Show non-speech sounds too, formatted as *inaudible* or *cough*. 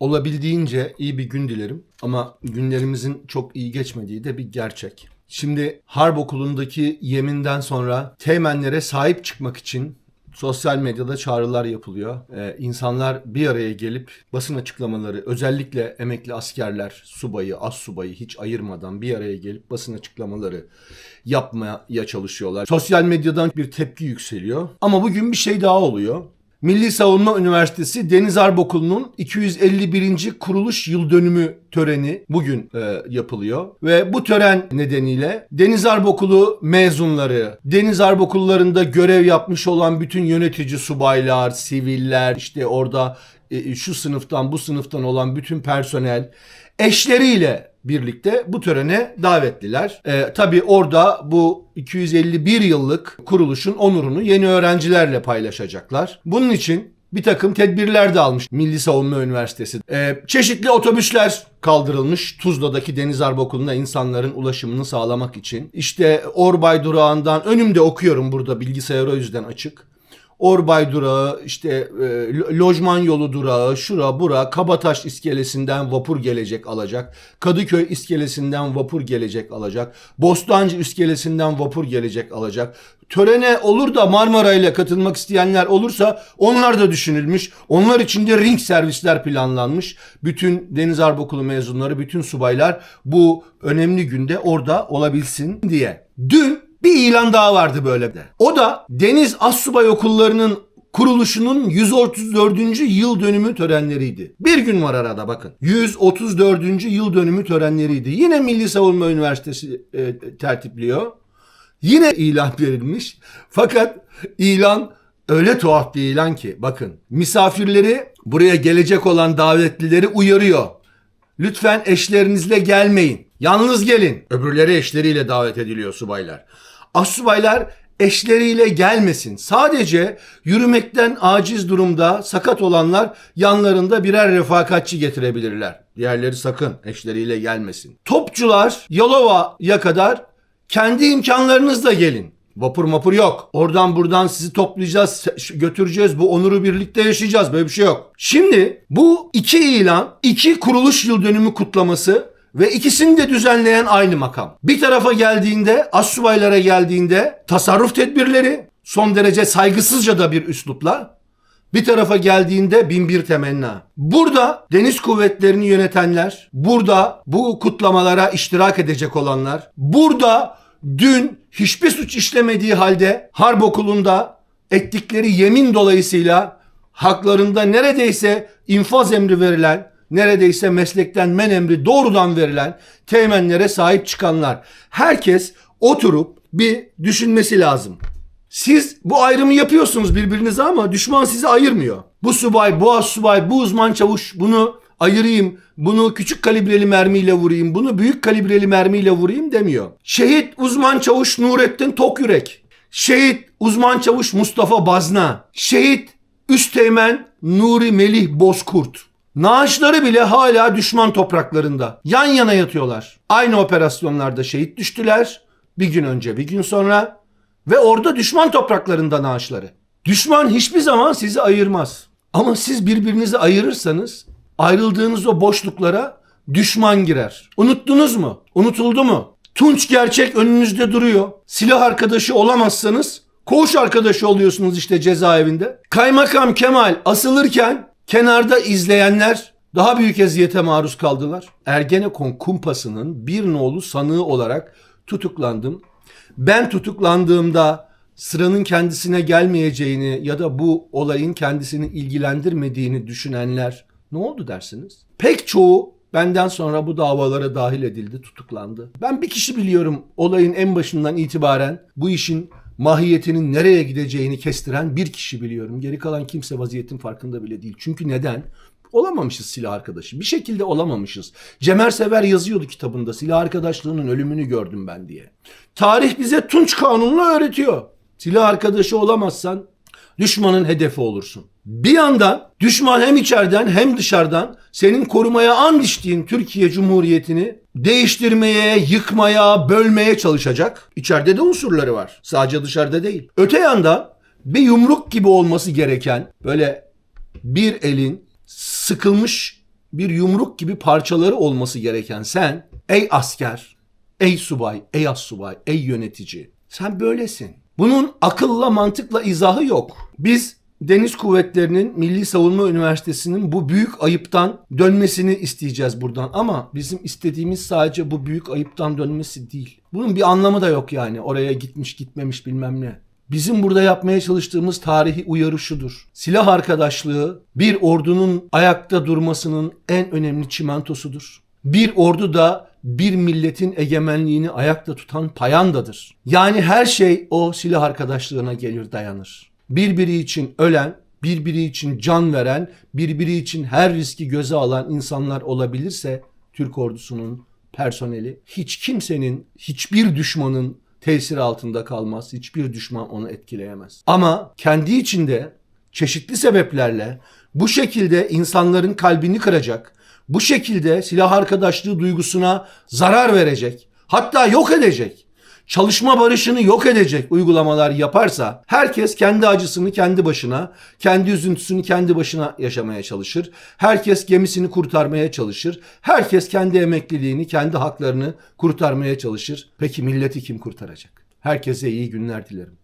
olabildiğince iyi bir gün dilerim. Ama günlerimizin çok iyi geçmediği de bir gerçek. Şimdi Harp Okulu'ndaki yeminden sonra teğmenlere sahip çıkmak için sosyal medyada çağrılar yapılıyor. Ee, insanlar bir araya gelip basın açıklamaları özellikle emekli askerler, subayı, az subayı hiç ayırmadan bir araya gelip basın açıklamaları yapmaya çalışıyorlar. Sosyal medyadan bir tepki yükseliyor. Ama bugün bir şey daha oluyor. Milli Savunma Üniversitesi Deniz Harp Okulu'nun 251. kuruluş yıl dönümü töreni bugün e, yapılıyor. Ve bu tören nedeniyle Deniz Harp Okulu mezunları, Deniz Harp Okullarında görev yapmış olan bütün yönetici subaylar, siviller, işte orada e, şu sınıftan bu sınıftan olan bütün personel eşleriyle birlikte bu törene davetliler. Ee, tabii orada bu 251 yıllık kuruluşun onurunu yeni öğrencilerle paylaşacaklar. Bunun için bir takım tedbirler de almış Milli Savunma Üniversitesi. Ee, çeşitli otobüsler kaldırılmış Tuzla'daki Deniz Harp Okulu'na insanların ulaşımını sağlamak için. İşte Orbay durağından önümde okuyorum burada bilgisayar o yüzden açık. Orbay durağı, işte e, lo- lojman yolu durağı, şura bura, Kabataş iskelesinden vapur gelecek alacak. Kadıköy iskelesinden vapur gelecek alacak. Bostancı iskelesinden vapur gelecek alacak. Törene olur da Marmara ile katılmak isteyenler olursa onlar da düşünülmüş. Onlar için de ring servisler planlanmış. Bütün Deniz Harp Okulu mezunları, bütün subaylar bu önemli günde orada olabilsin diye. Dün bir ilan daha vardı böyle de. O da Deniz Assubay Okulları'nın kuruluşunun 134. yıl dönümü törenleriydi. Bir gün var arada bakın. 134. yıl dönümü törenleriydi. Yine Milli Savunma Üniversitesi e, tertipliyor. Yine ilan *laughs* verilmiş. Fakat ilan öyle tuhaf bir ilan ki bakın misafirleri buraya gelecek olan davetlileri uyarıyor. Lütfen eşlerinizle gelmeyin. Yalnız gelin. Öbürleri eşleriyle davet ediliyor subaylar. Assubaylar eşleriyle gelmesin. Sadece yürümekten aciz durumda sakat olanlar yanlarında birer refakatçi getirebilirler. Diğerleri sakın eşleriyle gelmesin. Topçular Yalova'ya kadar kendi imkanlarınızla gelin. Vapur mapur yok. Oradan buradan sizi toplayacağız, götüreceğiz. Bu onuru birlikte yaşayacağız. Böyle bir şey yok. Şimdi bu iki ilan, iki kuruluş yıl dönümü kutlaması ve ikisini de düzenleyen aynı makam. Bir tarafa geldiğinde, assubaylara geldiğinde tasarruf tedbirleri, son derece saygısızca da bir üslupla, bir tarafa geldiğinde bin bir temenna. Burada deniz kuvvetlerini yönetenler, burada bu kutlamalara iştirak edecek olanlar, burada dün hiçbir suç işlemediği halde harp okulunda ettikleri yemin dolayısıyla haklarında neredeyse infaz emri verilen, neredeyse meslekten men emri doğrudan verilen teğmenlere sahip çıkanlar. Herkes oturup bir düşünmesi lazım. Siz bu ayrımı yapıyorsunuz birbirinize ama düşman sizi ayırmıyor. Bu subay, bu az subay, bu uzman çavuş bunu ayırayım, bunu küçük kalibreli mermiyle vurayım, bunu büyük kalibreli mermiyle vurayım demiyor. Şehit uzman çavuş Nurettin Tokyürek. Şehit uzman çavuş Mustafa Bazna. Şehit Üsteğmen Nuri Melih Bozkurt. Naaşları bile hala düşman topraklarında. Yan yana yatıyorlar. Aynı operasyonlarda şehit düştüler. Bir gün önce bir gün sonra. Ve orada düşman topraklarında naaşları. Düşman hiçbir zaman sizi ayırmaz. Ama siz birbirinizi ayırırsanız ayrıldığınız o boşluklara düşman girer. Unuttunuz mu? Unutuldu mu? Tunç gerçek önünüzde duruyor. Silah arkadaşı olamazsanız koğuş arkadaşı oluyorsunuz işte cezaevinde. Kaymakam Kemal asılırken kenarda izleyenler daha büyük eziyete maruz kaldılar. Ergenekon kumpasının bir nolu sanığı olarak tutuklandım. Ben tutuklandığımda sıranın kendisine gelmeyeceğini ya da bu olayın kendisini ilgilendirmediğini düşünenler ne oldu dersiniz? Pek çoğu benden sonra bu davalara dahil edildi, tutuklandı. Ben bir kişi biliyorum olayın en başından itibaren bu işin mahiyetinin nereye gideceğini kestiren bir kişi biliyorum. Geri kalan kimse vaziyetin farkında bile değil. Çünkü neden? Olamamışız silah arkadaşı. Bir şekilde olamamışız. Cemer Sever yazıyordu kitabında silah arkadaşlığının ölümünü gördüm ben diye. Tarih bize Tunç Kanunu'nu öğretiyor. Silah arkadaşı olamazsan düşmanın hedefi olursun. Bir yandan düşman hem içeriden hem dışarıdan senin korumaya and içtiğin Türkiye Cumhuriyeti'ni değiştirmeye, yıkmaya, bölmeye çalışacak. İçeride de unsurları var. Sadece dışarıda değil. Öte yandan bir yumruk gibi olması gereken böyle bir elin sıkılmış bir yumruk gibi parçaları olması gereken sen ey asker, ey subay, ey assubay, ey yönetici sen böylesin. Bunun akılla mantıkla izahı yok. Biz Deniz Kuvvetleri'nin Milli Savunma Üniversitesi'nin bu büyük ayıptan dönmesini isteyeceğiz buradan. Ama bizim istediğimiz sadece bu büyük ayıptan dönmesi değil. Bunun bir anlamı da yok yani. Oraya gitmiş gitmemiş bilmem ne. Bizim burada yapmaya çalıştığımız tarihi uyarı şudur. Silah arkadaşlığı bir ordunun ayakta durmasının en önemli çimentosudur. Bir ordu da bir milletin egemenliğini ayakta tutan payandadır. Yani her şey o silah arkadaşlığına gelir dayanır. Birbiri için ölen, birbiri için can veren, birbiri için her riski göze alan insanlar olabilirse Türk ordusunun personeli hiç kimsenin, hiçbir düşmanın tesiri altında kalmaz. Hiçbir düşman onu etkileyemez. Ama kendi içinde çeşitli sebeplerle bu şekilde insanların kalbini kıracak, bu şekilde silah arkadaşlığı duygusuna zarar verecek, hatta yok edecek, çalışma barışını yok edecek uygulamalar yaparsa herkes kendi acısını kendi başına, kendi üzüntüsünü kendi başına yaşamaya çalışır. Herkes gemisini kurtarmaya çalışır. Herkes kendi emekliliğini, kendi haklarını kurtarmaya çalışır. Peki milleti kim kurtaracak? Herkese iyi günler dilerim.